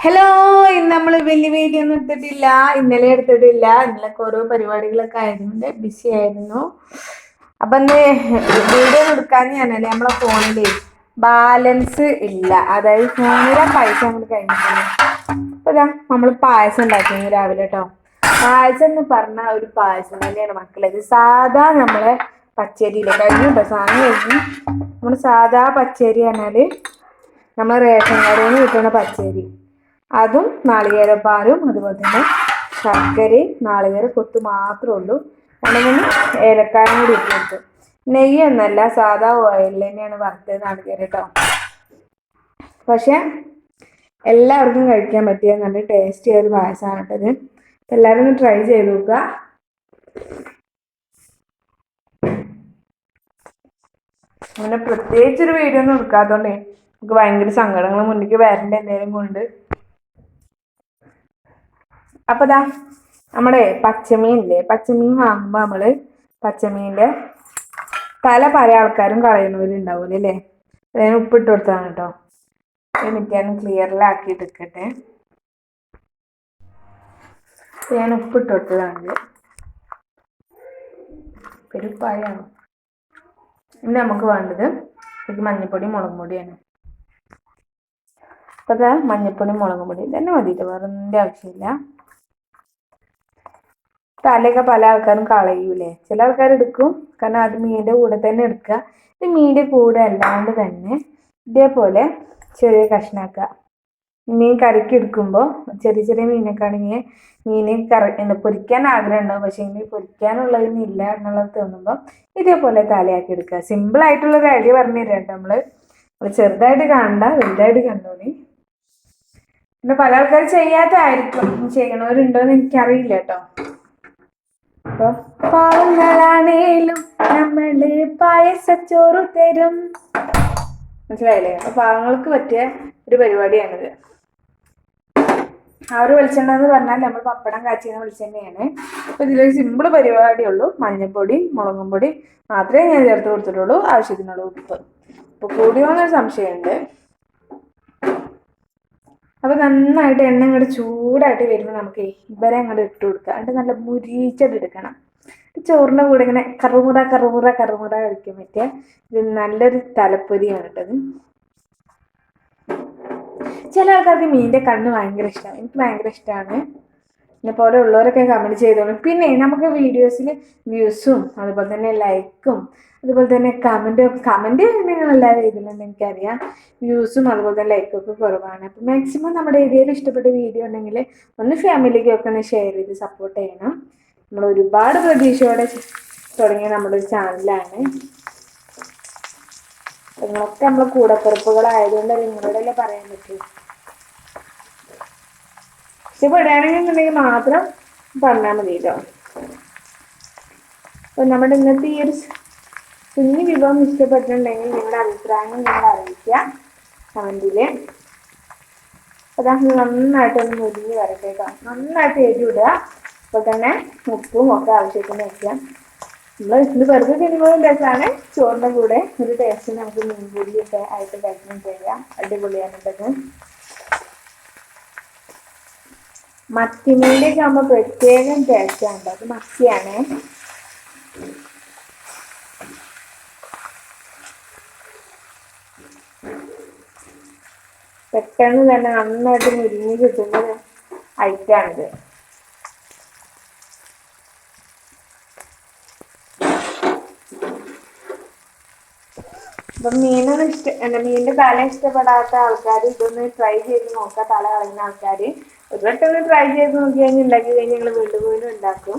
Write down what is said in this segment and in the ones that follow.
Hello ഇന്ന് നമ്മൾ വലിയ വീഡിയോ ഒന്നും എടുത്തിട്ടില്ല. ഇന്നലെ എടുത്തിട്ടില്ല. ഇന്നലൊക്കെ ഓരോ പരിപാടികളൊക്കെ ആയതുകൊണ്ട് ബിസി ആയിരുന്നു. അപ്പൊ ഇന്ന് വീഡിയോ എടുക്കാൻ ഞാനല്ലേ നമ്മളെ ഫോണിൽ ബാലൻസ് ഇല്ല. അതായത് ഫോണിലെ പൈസ നമ്മൾ കഴിഞ്ഞിട്ടില്ല. അപ്പൊ ഇതാ നമ്മൾ പായസം ഉണ്ടാക്കുന്നു രാവിലെ കേട്ടോ പായസം എന്ന് പറഞ്ഞ ഒരു പായസം തന്നെയാണ് മക്കളെ ഇത് സാധാ നമ്മളെ പച്ചരിയില്ല? കഴിഞ്ഞു കേട്ടോ സാധനം കഴിഞ്ഞു നമ്മൾ സാധാ പച്ചരി പറഞ്ഞാൽ നമ്മൾ റേഷൻ കടയിൽ നിന്ന് കിട്ടുന്ന പച്ചരി. അതും നാളികേരപ്പാലും അതുപോലെ തന്നെ ശർക്കരയും നാളികേര കൊത്ത് മാത്രമേ ഉള്ളൂ. രണ്ടുമൂന്ന് ഏലക്കായും കൂടി ഇട്ടു നെയ്യ് എന്നല്ല സാധാ ഓയിൽ തന്നെയാണ് വറുത്തത് നാളികേര കേട്ടോ പക്ഷെ എല്ലാവർക്കും കഴിക്കാൻ പറ്റിയ നല്ല ടേസ്റ്റി ഒരു പായസമാണ് കേട്ടത് എല്ലാവരും ഒന്ന് ട്രൈ ചെയ്ത് നോക്കുക. അങ്ങനെ പ്രത്യേകിച്ചൊരു വീഡിയോ ഒന്നും എടുക്കാത്തതുകൊണ്ടേ നമുക്ക് ഭയങ്കര സങ്കടങ്ങൾ മുന്നിലേക്ക് വരേണ്ട എന്തെങ്കിലും കൊണ്ട്. അപ്പൊ ദാ നമ്മുടെ പച്ചമീൻ ഇല്ലേ പച്ചമീൻ വാങ്ങുമ്പോ നമ്മൾ പച്ചമീനിന്റെ തല പല ആൾക്കാരും കളയുന്നവരുണ്ടാവൂല അല്ലേ അതിന് ഉപ്പിട്ട് കൊടുത്താണ് കേട്ടോ. എന്നിട്ട് ഞാൻ ക്ലിയറിലാക്കി എടുക്കട്ടെ. ഞാൻ ഉപ്പിട്ട് കൊടുത്തതാണ്. പെരുപ്പായാണ്. ഇനി നമുക്ക് വേണ്ടത് ഇത് മഞ്ഞപ്പൊടി മുളക് പൊടിയാണ്. അപ്പൊ അതാ മഞ്ഞപ്പൊടി മുളക് പൊടി. തന്നെ മതിയിട്ട് വേറെ ആവശ്യമില്ല. തലയൊക്കെ പല ആൾക്കാരും കളയൂലേ. ചില ആൾക്കാർ എടുക്കും. കാരണം അത് മീന്റെ കൂടെ തന്നെ എടുക്കുക. ഇത് മീന്റെ കൂടെ അല്ലാണ്ട് തന്നെ ഇതേപോലെ ചെറിയ കഷ്ണാക്കുക. മീൻ കറിക്ക് എടുക്കുമ്പോൾ ചെറിയ ചെറിയ മീനൊക്കെ ആണെങ്കിൽ മീന് കറി എന്താ പൊരിക്കാൻ ആഗ്രഹം ഉണ്ടാവും പക്ഷേ ഇനി പൊരിക്കാനുള്ളതൊന്നും ഇല്ല എന്നുള്ളത് തോന്നുമ്പോൾ ഇതേപോലെ തലയാക്കി എടുക്കുക. സിമ്പിൾ ആയിട്ടുള്ള ഒരു ഐഡിയ പറഞ്ഞു തരാം നമ്മൾ. ചെറുതായിട്ട് കാണണ്ട വലുതായിട്ട് കണ്ടോളി. പിന്നെ പല ആൾക്കാർ ചെയ്യാത്തതായിരിക്കും. ചെയ്യണവരുണ്ടോന്ന് എനിക്കറിയില്ല കേട്ടോ. പാവങ്ങളാണേലും നമ്മൾ പായസച്ചോറ് തരും. മനസ്സിലായില്ലേ? അപ്പൊ പാവങ്ങൾക്ക് പറ്റിയ ഒരു പരിപാടിയാണിത്. ആ ഒരു വെളിച്ചെണ്ണ എന്ന് പറഞ്ഞാൽ നമ്മൾ പപ്പടം കാച്ചിയ വെളിച്ചെണ്ണയാണ്. അപ്പൊ ഇതിലൊരു സിമ്പിൾ പരിപാടിയുള്ളൂ മഞ്ഞൾപ്പൊടി മുളകും പൊടി മാത്രമേ ഞാൻ ചേർത്ത് കൊടുത്തിട്ടുള്ളൂ. ആവശ്യത്തിനുള്ള ഉപ്പ്. അപ്പൊ കൂടിയോന്നൊരു സംശയമുണ്ട്. അപ്പൊ നന്നായിട്ട് എണ്ണ ഇങ്ങോട്ട് ചൂടായിട്ട് വരുമ്പോൾ നമുക്ക് ഇവരെ അങ്ങോട്ട് ഇട്ട് കൊടുക്കുക എന്നിട്ട് നല്ല മുരീച്ചത് എടുക്കണം. ചോറിന്റെ കൂടെ ഇങ്ങനെ കറുമുറ കറുമുറ കറുമുറ കഴിക്കാൻ പറ്റിയ ഇത് നല്ലൊരു തലപ്പൊരിയാണ് കേട്ടത് ചില ആൾക്കാർക്ക് മീനിന്റെ കണ്ണ് ഭയങ്കര ഇഷ്ടമാണ് എനിക്ക് ഭയങ്കര ഇഷ്ടമാണ് എന്നെ പോലെ ഉള്ളവരൊക്കെ കമന്റ് ചെയ്തോളും. പിന്നെ നമുക്ക് വീഡിയോസിൽ വ്യൂസും അതുപോലെ തന്നെ ലൈക്കും അതുപോലെ തന്നെ കമന്റ് കമന്റ് നിങ്ങൾ എല്ലാവരും എഴുതുന്നുണ്ട് എനിക്കറിയാം. വ്യൂസും അതുപോലെ തന്നെ ലൈക്കും ഒക്കെ കുറവാണ്. അപ്പോൾ മാക്സിമം നമ്മുടെ ഏരിയയിൽ ഇഷ്ടപ്പെട്ട വീഡിയോ ഉണ്ടെങ്കിൽ ഒന്ന് ഫാമിലിക്കൊക്കെ ഒന്ന് ഷെയർ ചെയ്ത് സപ്പോർട്ട് ചെയ്യണം. നമ്മൾ ഒരുപാട് പ്രതീക്ഷയോടെ തുടങ്ങിയ നമ്മുടെ ഒരു ചാനലാണ് നിങ്ങളൊക്കെ നമ്മളെ കൂടപ്പിറപ്പുകളായതുകൊണ്ട് നിങ്ങളോടല്ലേ പറയാൻ പറ്റൂ? ഇഷ്ടപ്പെടുകയാണെന്നുണ്ടെങ്കിൽ മാത്രം പറഞ്ഞാൽ മതി കേട്ടോ അപ്പൊ നമ്മുടെ ഇന്നത്തെ ഈ ഒരു കുഞ്ഞു വിഭവം ഇഷ്ടപ്പെട്ടിട്ടുണ്ടെങ്കിൽ നിങ്ങളുടെ അഭിപ്രായങ്ങൾ നിങ്ങൾ അറിയിക്കുക കമന്റിൽ അതാ നന്നായിട്ടൊന്ന് മുരിഞ്ഞ് വരട്ടെ കേട്ടോ നന്നായിട്ട് എരിവിടുക അപ്പോൾ തന്നെ ഉപ്പും ഒക്കെ ആവശ്യത്തിന് വെക്കാം. നമ്മൾ ഇത് വെറുതെ തിന്നുമ്പോഴും രസമാണ് ചോറിന്റെ കൂടെ ഒരു ടേസ്റ്റ് നമുക്ക് മീൻപൊടിയൊക്കെ ആയിട്ട് കഴിക്കുകയും ചെയ്യാം. അടിപൊളിയാണ് ഇതൊക്കെ മത്തിമീന്റെയൊക്കെ പ്രത്യേകം ടേസ്റ്റാണ് അത് മത്തിയാണ്. പെട്ടെന്ന് തന്നെ നന്നായിട്ട് മുരിഞ്ഞ് കിട്ടുന്ന ഐറ്റാണിത് അപ്പം മീനൊന്നും ഇഷ്ട മീനിന്റെ തല ഇഷ്ടപ്പെടാത്ത ആൾക്കാർ ഇതൊന്ന് ട്രൈ ചെയ്ത് നോക്കുക തല കളയുന്ന ആൾക്കാർ ഒരു വട്ടം ട്രൈ ചെയ്ത് നോക്കി കഴിഞ്ഞാൽ ഉണ്ടാക്കി കഴിഞ്ഞാൽ ഞങ്ങൾ വീണ്ടും വീണ്ടും ഉണ്ടാക്കും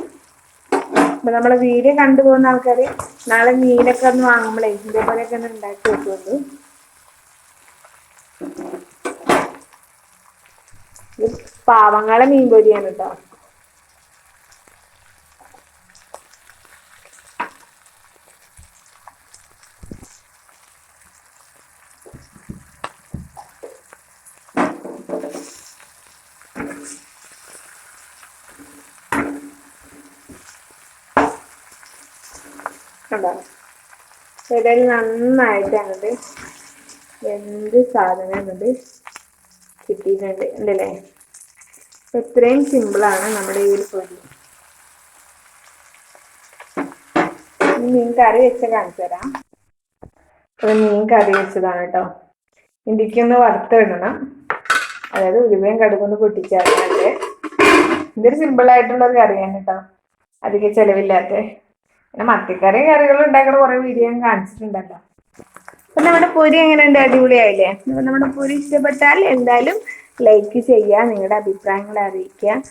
അപ്പൊ നമ്മളെ വീഡിയോ കണ്ടുപോകുന്ന ആൾക്കാർ നാളെ മീനൊക്കെ ഒന്ന് വാങ്ങുമ്പോഴേ ഇതേപോലെയൊക്കെ ഒന്ന് ഉണ്ടാക്കി വെക്കുള്ളൂ പാവങ്ങളെ മീൻ പൊരിയാണ് കേട്ടോ കണ്ടോ? ഏതായാലും നന്നായിട്ട് അങ്ങോട്ട് എന്ത് സാധനം അങ്ങോട്ട് കിട്ടിയിട്ടുണ്ട്. ഉണ്ടല്ലേ? ഇത്രയും സിമ്പിളാണ് നമ്മുടെ ഈ ഒരു പൊടി. മീൻ കറി വെച്ച കാണിച്ചു തരാം. അപ്പൊ മീൻ കറി വെച്ചതാണ് കേട്ടോ. ഇടിക്കൊന്ന് വറുത്തിടണം അതായത് ഉരുവയും കടുകൊന്ന് പൊട്ടിച്ചാൽ ഇതൊരു സിമ്പിൾ ആയിട്ടുള്ള ഒരു കറിയാണ് കേട്ടോ. അധികം ചെലവില്ലാത്ത. പിന്നെ മത്തിക്കറി കറികൾ ഉണ്ടാക്കുന്ന കുറെ വീഡിയോ ഞാൻ കാണിച്ചിട്ടുണ്ടല്ലോ. അപ്പൊ നമ്മുടെ പൊരി എങ്ങനെയുണ്ട്? അടിപൊളിയായില്ലേ? നമ്മുടെ പൊരി ഇഷ്ടപ്പെട്ടാൽ എന്തായാലും ലൈക്ക് ചെയ്യുക നിങ്ങളുടെ അഭിപ്രായങ്ങൾ അറിയിക്കുക.